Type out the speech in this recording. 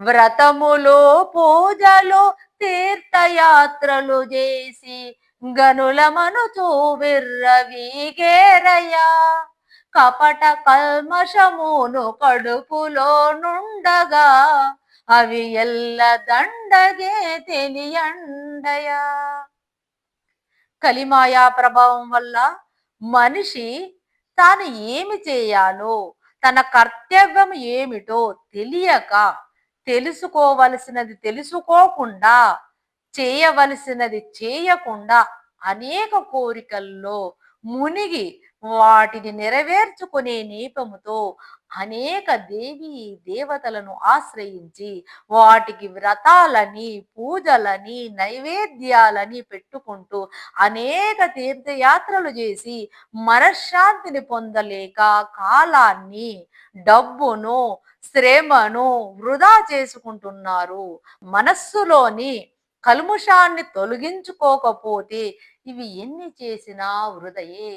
వ్రతములో పూజలు తీర్థయాత్రలు చేసి గనులమను చూవిర్రవీగేరయ్యా కపట కల్మషమును కడుపులో నుండగా అవి ఎల్ల దండగే తెలియండయా కలిమాయా ప్రభావం వల్ల మనిషి తాను ఏమి చేయాలో తన కర్తవ్యం ఏమిటో తెలియక తెలుసుకోవలసినది తెలుసుకోకుండా చేయవలసినది చేయకుండా అనేక కోరికల్లో మునిగి వాటిని నెరవేర్చుకునే నేపముతో అనేక దేవి దేవతలను ఆశ్రయించి వాటికి వ్రతాలని పూజలని నైవేద్యాలని పెట్టుకుంటూ అనేక తీర్థయాత్రలు చేసి మనశ్శాంతిని పొందలేక కాలాన్ని డబ్బును శ్రమను వృధా చేసుకుంటున్నారు. మనస్సులోని కల్ముషాన్ని తొలగించుకోకపోతే ఇవి ఎన్ని చేసినా వృధయే.